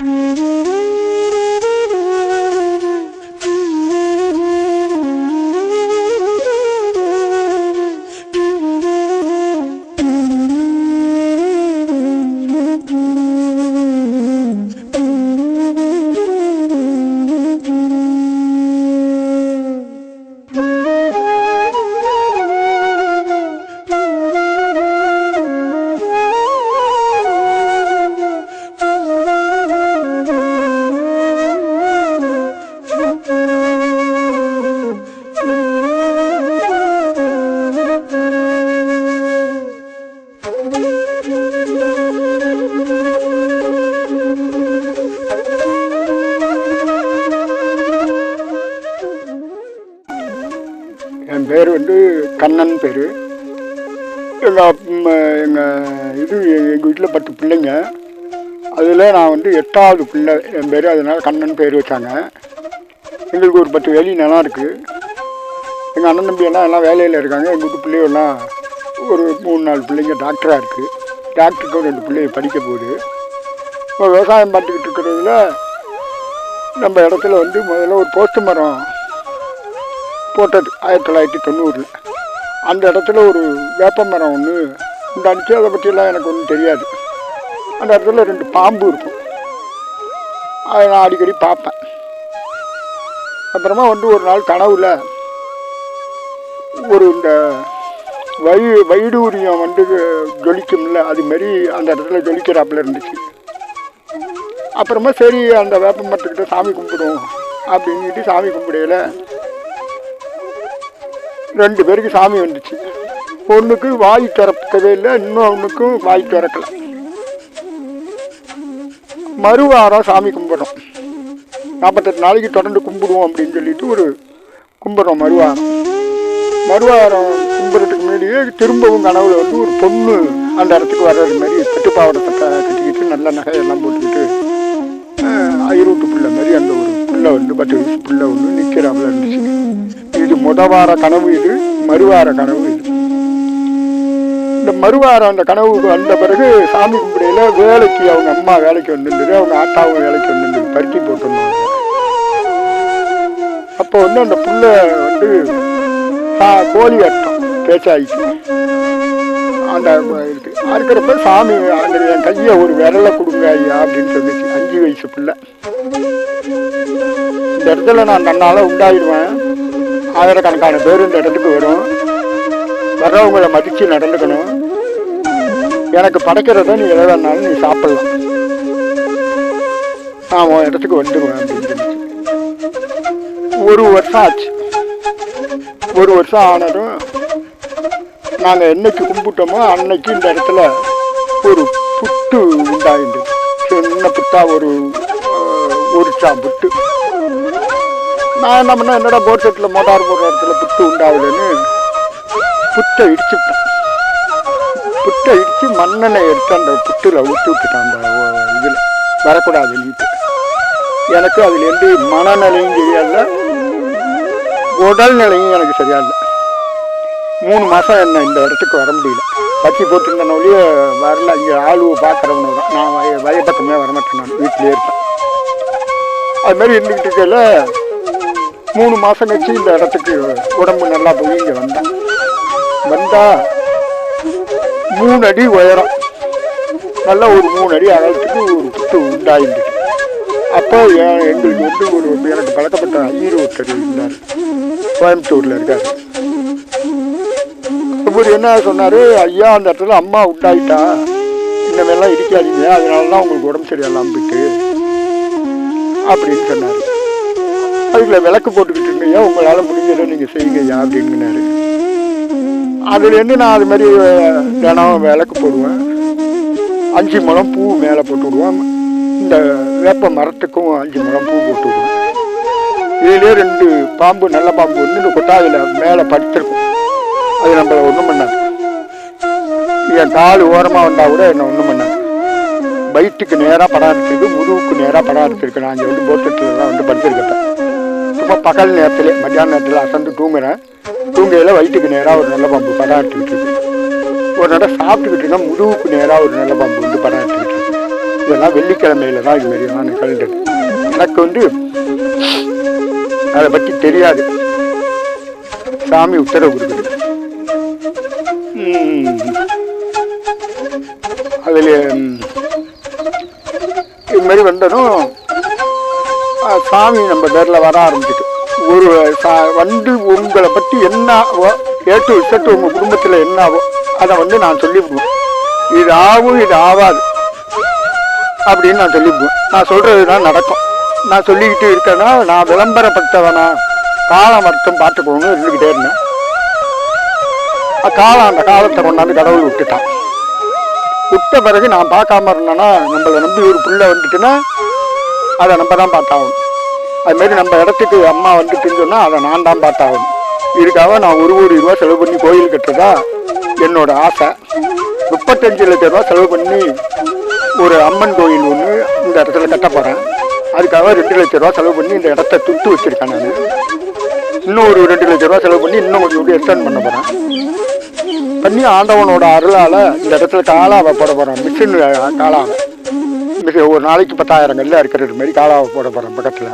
Mm-hmm. என் பேர் வந்து கண்ணன் பேர். எங்கள் எங்கள் இது எங்கள் வீட்டில் பத்து பிள்ளைங்க. அதில் நான் வந்து எட்டாவது பிள்ளை என் பேர் அதனால் கண்ணன் பேர் வச்சாங்க. எங்களுக்கு ஒரு பத்து வேலி நிலம் இருக்குது எங்கள் அண்ணன் தம்பி எல்லாம் எல்லாம் வேலையில் இருக்காங்க. எங்கள் வீட்டு பிள்ளைகள்லாம் ஒரு மூணு நாலு பிள்ளைங்க டாக்டராக இருக்குது டாக்டருக்கு ரெண்டு பிள்ளைங்க படிக்க போகுது. இப்போ விவசாயம் பார்த்துக்கிட்டு இருக்கிறதுல நம்ம இடத்துல வந்து முதல்ல ஒரு போஸ்ட் மரம் போட்டது ஆயிரத்தி தொள்ளாயிரத்தி தொண்ணூறில். அந்த இடத்துல ஒரு வேப்ப மரம் ஒன்று உண்டானிச்சு அதை பற்றியெல்லாம் எனக்கு ஒன்றும் தெரியாது. அந்த இடத்துல ரெண்டு பாம்பு இருக்கும். அதை நான் அடிக்கடி பார்ப்பேன். அப்புறமா வந்து ஒரு நாள் கனவுல ஒரு இந்த வை வைடூரியம் வந்து ஜொலிக்கும்ல அதுமாரி அந்த இடத்துல ஜொலிக்கிறாப்புல இருந்துச்சு. அப்புறமா சரி அந்த வேப்ப மரத்துக்கிட்ட சாமி கும்பிடுவோம் அப்படின்ட்டு சாமி கும்பிடையில ரெண்டு பேருக்கு சாமி வந்துச்சு. ஒன்றுக்கு வாய் திறக்கவே இல்லை இன்னொன்றுக்கும் வாய் திறக்கல. மறுவாரம் சாமி கும்பிட்றோம் நாற்பத்தெட்டு நாளைக்கு தொடர்ந்து கும்பிடுவோம் அப்படின்னு சொல்லிட்டு ஒரு கும்பிட்றோம் மறுவாரம். மறுவாரம் கும்பிட்றதுக்கு முன்னாடியே திரும்பவும் கனவுல வந்து ஒரு பொண்ணு அந்த இடத்துக்கு வர்றது மாதிரி பட்டு கட்டிக்கிட்டு நல்ல நகையெல்லாம் போட்டுக்கிட்டு ஐரூட்டு பிள்ளை மாதிரி அந்த ஒரு பிள்ளை வந்து பத்து வயசு பிள்ளை ஒன்று நிற்கிறாப்புல இருந்துச்சு. முத வார கனவு இது மறுவார கனவு இது. இந்த மறுவாரம் அந்த கனவுக்கு வந்த பிறகு சாமி கும்பிடையில வேலைக்கு அவங்க அம்மா வேலைக்கு வந்துருந்தது அவங்க ஆத்தாவும் வேலைக்கு வந்துருந்தது பருத்தி போட்டிருந்தாங்க. அப்போ வந்து அந்த புள்ள வந்து கோழி அட்டம் பேச்சாயிச்சு. அந்த இருக்கு இருக்கிறப்ப சாமி அந்த என் கையை ஒரு விரலை கொடுங்க ஐயா அப்படின்னு சொல்லிச்சு. அஞ்சு வயசு பிள்ளை. இந்த இடத்துல நான் தன்னால் உண்டாயிடுவேன். ஆயிரக்கணக்கான பேர் இந்த இடத்துக்கு வரும். வர்றவங்களை மதித்து நடந்துக்கணும். எனக்கு படைக்கிறத நீ எதை வேணாலும் நீ சாப்பிடலாம். நான் உன் இடத்துக்கு வந்துடுவேன் அப்படின்னு ஒரு வருஷம் ஆச்சு. ஒரு வருஷம் ஆனதும் நாங்கள் என்னைக்கு கும்பிட்டோமோ அன்னைக்கு இந்த இடத்துல ஒரு புட்டு உண்டாயிருந்து சின்ன புத்தா ஒரு ஒரு சா புட்டு. நான் என்ன பண்ணேன்? என்னடா போர் செட்டில் மோட்டார் போடுற இடத்துல புட்டு உண்டாகுதுன்னு புட்டை இடிச்சுட்டேன் புட்டை இடித்து மண்ணெண்ணை எடுத்து அந்த புட்டில் ஊற்றி விட்டுட்டேன் அந்த இதில். வரக்கூடாது நீட்டு. எனக்கு அதுலேருந்து மனநிலையும் சரியாயில்ல உடல் நிலையும் எனக்கு சரியாக இல்லை மூணு மாதம் என்ன இந்த இடத்துக்கு வர முடியல. பச்சி போட்டிருந்தன ஒழிய வரல. இங்கே ஆளுவை பார்க்குறவனு தான். நான் வய வய பக்கமே வரமாட்டேன் நான். வீட்டிலே இருப்பேன். அதுமாதிரி இருந்துக்கிட்டு இருக்கையில மூணு மாதம் கழிச்சு இந்த இடத்துக்கு உடம்பு நல்லா போய் இங்கே வந்தேன். வந்தா மூணு அடி உயரம். நல்ல ஒரு மூணு அடி அகலத்துக்கு ஒரு புத்து உண்டாயிருந்துச்சு அப்போ எங்களுக்கு வந்து ஒரு எனக்கு பழக்கப்பட்ட ஐயர் ஒருத்தர் இருந்தார். கோயம்புத்தூரில் இருக்கார். இவர் என்ன சொன்னார்? ஐயா அந்த இடத்துல அம்மா உண்டாயிட்டா. இனிமேலாம் இடிக்காதீங்க அதனால தான் உங்களுக்கு உடம்பு சரியில்லாமல் போயிட்டு அப்படின்னு சொன்னார். அதுக்குள்ள விளக்கு போட்டுக்கிட்டு இருங்கய்யா உங்களால் முடிஞ்சதை நீங்கள் செய்யுங்கய்யா அப்படின்னாரு. அதுலேருந்து நான் அது மாதிரி தினம் விளக்கு போடுவேன். அஞ்சு முழம் பூ மேலே போட்டு விடுவேன். இந்த வேப்ப மரத்துக்கும் அஞ்சு முழம் பூ போட்டு விடுவேன். இதுலேயே ரெண்டு பாம்பு நல்ல பாம்பு வந்து இந்த கொட்டாயில் மேலே படுத்திருக்கும். அது நம்மளை ஒன்றும் பண்ணாது. என் கால் ஓரமாக வந்தால் கூட என்ன ஒன்றும் பண்ணாது. வயிற்றுக்கு நேராக படம் எடுத்துருக்கு முதுகுக்கு நேராக படம் எடுத்துருக்கு நான் இங்கே வந்து போட்டுலாம் வந்து படுத்திருக்கேன் சும்மா பகல் நேரத்தில் மத்தியான நேரத்தில் அசந்து தூங்குறேன் தூங்கையில் வயிற்றுக்கு நேராக ஒரு நல்ல பாம்பு படம் எடுத்துக்கிட்டு இருக்கு. ஒரு நட சாப்பிட்டுக்கிட்டு இருந்தால் முதுகுக்கு நேராக ஒரு நல்ல பாம்பு வந்து படம் எடுத்துக்கிட்டு இருக்கு. இதெல்லாம் வெள்ளிக்கிழமையில தான் இது மாதிரி நான் கலண்டது எனக்கு வந்து அதை பற்றி தெரியாது. சாமி உத்தரவு கொடுக்குது. அதில் ம், இது மாதிரி வந்ததும் சாமி நம்ம நேரில் வர ஆரம்பிச்சிட்டு ஒரு சா- வந்து உங்களை பற்றி என்னாவோ ஏட்டு விசட்டு உங்கள் குடும்பத்தில் என்னாவோ அதை வந்து நான் சொல்லிவிடுவேன். இது ஆகும் இது ஆகாது அப்படின்னு நான் சொல்லிவிடுவேன். நான் சொல்கிறது தான் நடக்கும். நான் சொல்லிக்கிட்டு இருக்கேன்னா நான் விளம்பரப்படுத்தவனா காலம் மட்டும் பார்த்துக்கணும்னு இருந்துக்கிட்டே இருந்தேன். காலம் அந்த காலத்தை கொண்டாந்து கடவுள் விட்டுட்டான். விட்ட பிறகு நான் பார்க்காம இருந்தேன்னா நம்மளை நம்பி ஒரு பிள்ளை வந்துட்டுன்னா அதை நம்ம தான் பார்த்தாகணும். அதுமாரி நம்ம இடத்துக்கு அம்மா வந்துட்டுன்னு சொன்னால் அதை நான் தான் பார்த்தாகணும். இதுக்காக நான் ஒரு கோடி ரூபா செலவு பண்ணி கோயில் கட்டுறதா என்னோட ஆசை. முப்பத்தஞ்சு லட்ச ரூபா செலவு பண்ணி ஒரு அம்மன் கோயில் ஒன்று இந்த இடத்துல கட்ட போகிறேன் அதுக்காக ரெண்டு லட்ச ரூபா செலவு பண்ணி இந்த இடத்த துட்டு வச்சுருக்கேன் நான். இன்னும் ஒரு ரெண்டு லட்ச ரூபா செலவு பண்ணி இன்னும் கொஞ்சம் கூட எக்ஸ்டெண்ட் பண்ண போகிறேன் பண்ணி ஆண்டவனோட அருளால் இந்த இடத்துல காலாவை போட போகிறேன் மிஷின் காலாவை. மிக ஒரு நாளைக்கு பத்தாயிரம் கல்ல இருக்கிறது மாதிரி காலாவை போட போகிறோம் பக்கத்தில்.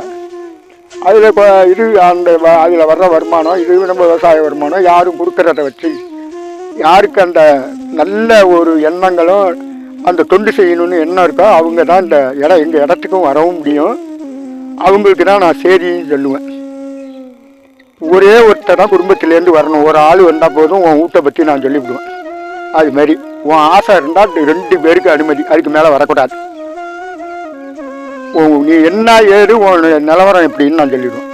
அதில் இப்போ இது அந்த அதில் வர்ற வருமானம் இது நம்ம விவசாய வருமானம் யாரும் கொடுக்குறத வச்சு யாருக்கு அந்த நல்ல ஒரு எண்ணங்களும் அந்த தொண்டு செய்யணும்னு எண்ணம் இருக்கோ அவங்க தான் இந்த இடம் எங்கள் இடத்துக்கும் வரவும் முடியும். அவங்களுக்கு தான் நான் சரின்னு சொல்லுவேன். ஒரே ஒருத்தர் தான் குடும்பத்திலேருந்து வரணும். ஒரு ஆள் வந்தால் போதும் உன் வீட்டை பற்றி நான் சொல்லிவிடுவேன். அது மாதிரி. உன் ஆசை இருந்தால் ரெண்டு பேருக்கு அனுமதி. அதுக்கு மேலே வரக்கூடாது. நீ என்ன ஏது உன் நிலவரம் எப்படின்னு நான் சொல்லிடுவேன்.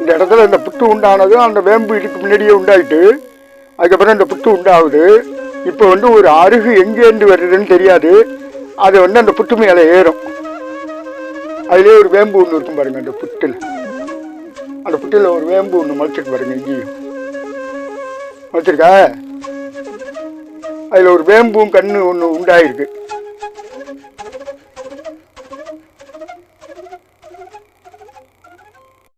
இந்த இடத்துல இந்த புத்து உண்டானது அந்த வேம்பு இதுக்கு முன்னாடியே உண்டாயிட்டு அதுக்கப்புறம் இந்த புத்து உண்டாகுது. இப்போ வந்து ஒரு அருகு எங்கேருந்து வருதுன்னு தெரியாது. அது வந்து அந்த புத்து மேலே ஏறும். அதுலேயே ஒரு வேம்பு ஒன்று இருக்கும் பாருங்க அந்த புத்தில். அந்த புட்டில் ஒரு வேம்பு ஒன்று முளைச்சிருக்கு பாருங்க இங்கேயும். முளைச்சிருக்கா? அதில் ஒரு வேம்பும் கண்ணு ஒன்று உண்டாயிருக்கு.